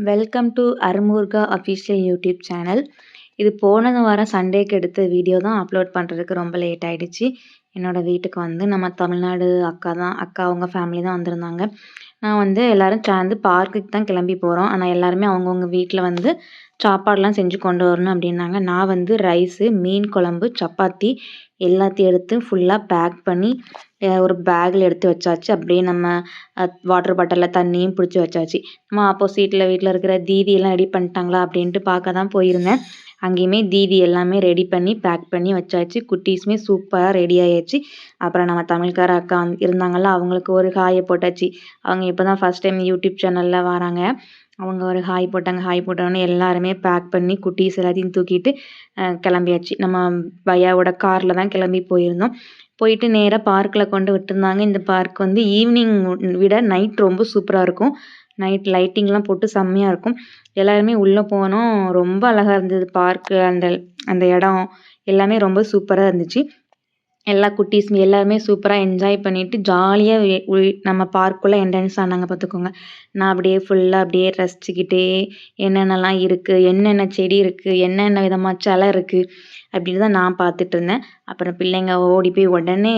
Welcome to Arumuruga official YouTube channel இது போன வாரம் சண்டேக்கு எடுத்த வீடியோ தான் அப்லோட் பண்ணுறதுக்கு ரொம்ப லேட் ஆகிடுச்சு என்னோடய வீட்டுக்கு வந்து நம்ம தமிழ்நாடு அக்கா தான் அக்கா அவங்க ஃபேமிலி தான் வந்திருந்தாங்க. நான் வந்து எல்லோரும் சேர்ந்து பார்க்குக்கு தான் கிளம்பி போகிறோம் ஆனால் எல்லாருமே அவங்கவுங்க வீட்டில் வந்து சாப்பாடெலாம் செஞ்சு கொண்டு வரணும் அப்படின்னாங்க. நான் வந்து ரைஸு மீன் குழம்பு சப்பாத்தி எல்லாத்தையும் எடுத்து ஃபுல்லாக பேக் பண்ணி ஒரு பேக்கில் எடுத்து வச்சாச்சு. அப்படியே நம்ம வாட்டர் பாட்டிலில் தண்ணியும் பிடிச்சி வச்சாச்சு. நம்ம ஆப்போசிட்டில் வீட்டில் இருக்கிற தீதியெல்லாம் ரெடி பண்ணிட்டாங்களா அப்படின்ட்டு பார்க்க தான் போயிருந்தேன். அங்கேயுமே தீதி எல்லாமே ரெடி பண்ணி பேக் பண்ணி வச்சாச்சு. குட்டீஸுமே சூப்பராக ரெடி ஆயாச்சு. அப்புறம் நம்ம தமிழ்கார அக்கா இருந்தாங்கள்ல அவங்களுக்கு ஒரு ஹாயை போட்டாச்சு. அவங்க இப்போ தான் ஃபஸ்ட் டைம் யூடியூப் சேனலில் வராங்க. அவங்க ஒரு ஹாய் போட்டாங்க. ஹாய் போட்டோன்னே எல்லாருமே பேக் பண்ணி குட்டீஸ் எல்லாத்தையும் தூக்கிட்டு கிளம்பியாச்சு. நம்ம பையாவோட காரில் தான் கிளம்பி போயிருந்தோம். போயிட்டு நேராக பார்க்கில் கொண்டு விட்டுருந்தாங்க. இந்த பார்க் வந்து ஈவினிங் விட நைட் ரொம்ப சூப்பராக இருக்கும். நைட் லைட்டிங்லாம் போட்டு செம்மையாக இருக்கும். எல்லாருமே உள்ளே போனோம். ரொம்ப அழகாக இருந்தது பார்க்கு அந்த அந்த இடம். எல்லாமே ரொம்ப சூப்பராக இருந்துச்சு. எல்லா குட்டீஸும் எல்லாருமே சூப்பராக என்ஜாய் பண்ணிவிட்டு ஜாலியாக உள் நம்ம பார்க்குள்ளே என்ட்ரன்ஸ் ஆனாங்க பார்த்துக்கோங்க. நான் அப்படியே ஃபுல்லாக அப்படியே ரசிச்சுக்கிட்டே என்னென்னலாம் இருக்குது என்னென்ன செடி இருக்குது என்னென்ன விதமாக சிலை இருக்குது அப்படின்னு தான் நான் பார்த்துட்டு இருந்தேன் அப்புறம் பிள்ளைங்க ஓடி போய் உடனே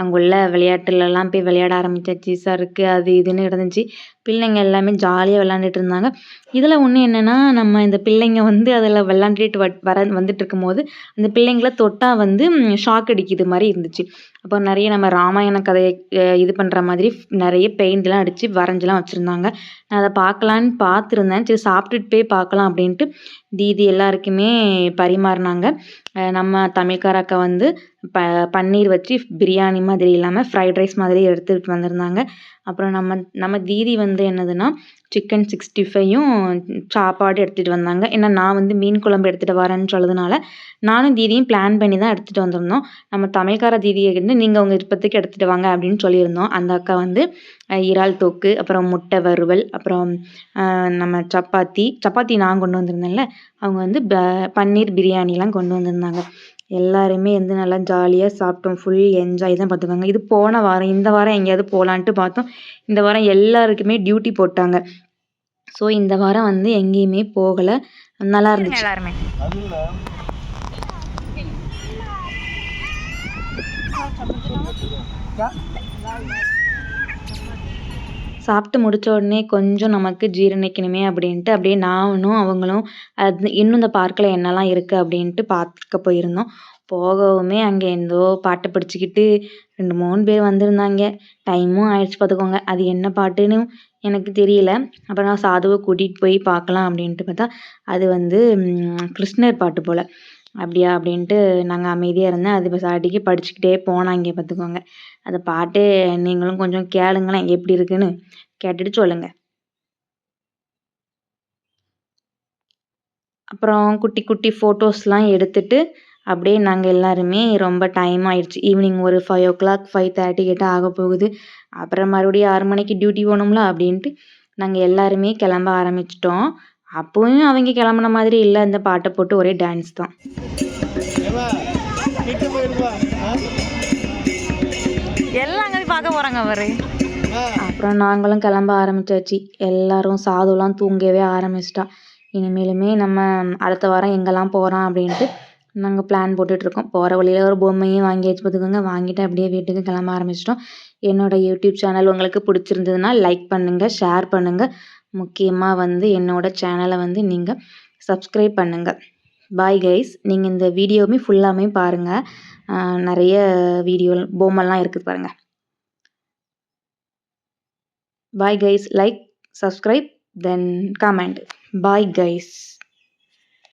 அங்கே உள்ள விளையாட்டுலலாம் போய் விளையாட ஆரம்பிச்சாச்சு. சறுக்கு அது இதுன்னு இருந்துச்சு. பிள்ளைங்க எல்லாமே ஜாலியாக விளாண்டுட்டு இருந்தாங்க இதில் ஒன்று என்னென்னா நம்ம இந்த பிள்ளைங்க வந்து அதில் விளாண்டுட்டு வ வர வந்துட்டு இருக்கும்போது அந்த பிள்ளைங்கள தொட்டால் வந்து ஷாக் அடிக்குது மாதிரி இருந்துச்சு. அப்போ நிறைய நம்ம ராமாயண கதையை இது பண்ணுற மாதிரி நிறைய பெயிண்ட்லாம் அடித்து வரைஞ்செலாம் வச்சுருந்தாங்க. நான் அதை பார்க்கலான்னு பார்த்துருந்தேன். சரி சாப்பிட்டுட்டு போய் பார்க்கலாம் அப்படின்ட்டு தீதி எல்லாருக்குமே பரிமாறினாங்க. நம்ம தமிழ்கார அக்கா வந்து ப பன்னீர் வச்சு பிரியாணி மாதிரி இல்லாமல் ஃப்ரைட் ரைஸ் மாதிரி எடுத்துகிட்டு வந்திருந்தாங்க. அப்புறம் நம்ம நம்ம தீதி வந்து என்னதுன்னா சிக்கன் சிக்ஸ்டி ஃபையும் சாப்பாடு எடுத்துகிட்டு வந்தாங்க. ஏன்னா நான் வந்து மீன் குழம்பு எடுத்துகிட்டு வரேன்னு சொல்லதுனால நானும் தீதியும் பிளான் பண்ணி தான் எடுத்துகிட்டு வந்திருந்தோம். நம்ம தமிழ்கார தீதியை வந்து நீங்கள் உங்கள் விருப்பத்துக்கு எடுத்துகிட்டு வாங்க அப்படின்னு சொல்லியிருந்தோம். அந்த அக்கா வந்து இறால் தொக்கு அப்புறம் முட்டை வறுவல் அப்புறம் நம்ம சப்பாத்தி சப்பாத்தி நான் கொண்டு வந்திருந்தேன்ல அவங்க வந்து ப பன்னீர் பிரியாணிலாம் கொண்டு வந்திருந்தாங்க. எல்லாருமே வந்து நல்லா ஜாலியாக சாப்பிட்டோம். ஃபுல் என்ஜாய் தான் பார்த்துக்கோங்க இது போன வாரம் இந்த வாரம் எங்கேயாவது போகலான்ட்டு பார்த்தோம். இந்த வாரம் எல்லாருக்குமே டியூட்டி போட்டாங்க. ஸோ இந்த வாரம் வந்து எங்கேயுமே போகலை. நல்லா இருந்துச்சு. எல்லாருமே? சாப்பிட்டு முடித்த உடனே கொஞ்சம் நமக்கு ஜீரணிக்கணுமே அப்படின்ட்டு அப்படியே நானும் அவங்களும் அது இன்னும் இந்த பார்க்கில் என்னெல்லாம் இருக்குது அப்படின்ட்டு பார்க்க போயிருந்தோம். போகவுமே அங்கே எந்தோ பாட்டை பிடிச்சிக்கிட்டு ரெண்டு மூணு பேர் வந்திருந்தாங்க. டைமும் ஆயிடுச்சு பார்த்துக்கோங்க. அது என்ன பாட்டுன்னு எனக்கு தெரியல. அப்புறம் நான் சாதுவை கூட்டிகிட்டு போய் பார்க்கலாம் அப்படின்ட்டு பார்த்தா அது வந்து கிருஷ்ணர் பாட்டு போல். அப்படியா அப்படின்ட்டு நாங்கள் அமைதியாக இருந்தேன். அது பாட்டுக்கு படிச்சுக்கிட்டே போனாங்க பார்த்துக்கோங்க அந்த பாட்டு நீங்களும் கொஞ்சம் கேளுங்களேன் எப்படி இருக்குன்னு. கேட்டுட்டு சொல்லுங்கள் அப்புறம் குட்டி குட்டி ஃபோட்டோஸ்லாம் எடுத்துட்டு அப்படியே நாங்கள் எல்லாருமே ரொம்ப டைம் ஆயிடுச்சு. ஈவினிங் ஒரு five o'clock five thirty கிட்ட ஆக போகுது. அப்புறம் மறுபடியும் ஆறு மணிக்கு டியூட்டி போகணும்ல அப்படின்ட்டு நாங்கள் எல்லாருமே கிளம்ப ஆரம்பிச்சிட்டோம். அப்பவும் அவங்க கிளம்புன மாதிரி இல்லை. அந்த பாட்டை போட்டு ஒரே டான்ஸ் தான். எல்லாம் அங்கே பார்க்க போகிறாங்க அவரு. அப்புறம் நாங்களும் கிளம்ப ஆரம்பிச்சாச்சு. எல்லாரும் சாதுலாம் தூங்கவே ஆரம்பிச்சிட்டா. இனிமேலுமே நம்ம அடுத்த வாரம் எங்கெல்லாம் போகிறோம் அப்படின்ட்டு நாங்கள் பிளான் போட்டுட்ருக்கோம் போகிற வழியில் ஒரு பொம்மையும் வாங்கி வச்சு பார்த்துக்கோங்க. வாங்கிட்டு அப்படியே வீட்டுக்கு கிளம்ப ஆரம்பிச்சிட்டோம். என்னோடய யூடியூப் சேனல் உங்களுக்கு பிடிச்சிருந்ததுன்னா லைக் பண்ணுங்கள் ஷேர் பண்ணுங்கள் முக்கியமாக வந்து என்னோடய சேனலை வந்து நீங்கள் சப்ஸ்கிரைப் பண்ணுங்கள் பாய் கைஸ் நீங்கள் இந்த வீடியோவுமே ஃபுல்லாமே பாருங்கள் நிறைய வீடியோ பொம்மைலாம் இருக்குது பாருங்கள் bye guys like subscribe then comment bye guys